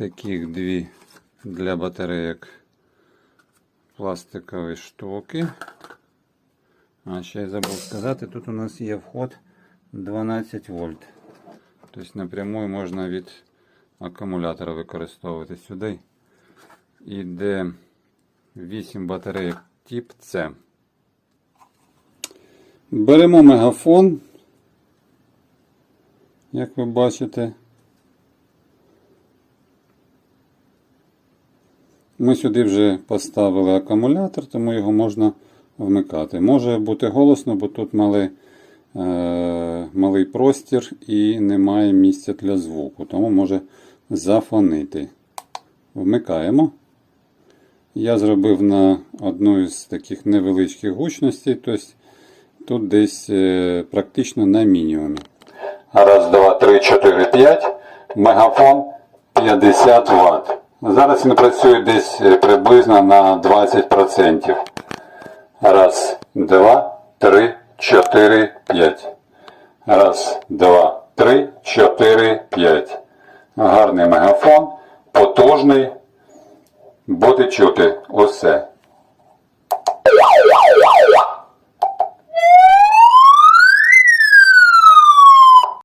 таких дві для батарейок пластикові штуки. А ще я забув сказати, тут у нас є вход 12 вольт. Тобто напряму можна від акумулятора використовувати сюди. Іде 8 батарейок тип С. Беремо мегафон, як ви бачите. Ми сюди вже поставили акумулятор, тому його можна вмикати. Може бути голосно, бо тут малий, е, малий простір і немає місця для звуку, тому може зафонити. Вмикаємо. Я зробив на одну із таких невеличких гучностей, тобто тут десь е, практично на мінімумі. Раз, два, три, чотири, п'ять. Мегафон 50 Вт. Зараз він працює десь е, приблизно на 20%. Раз, два, три, чотири, п'ять. Раз, два, три, чотири, п'ять. Гарний мегафон, потужний. Буде чути усе.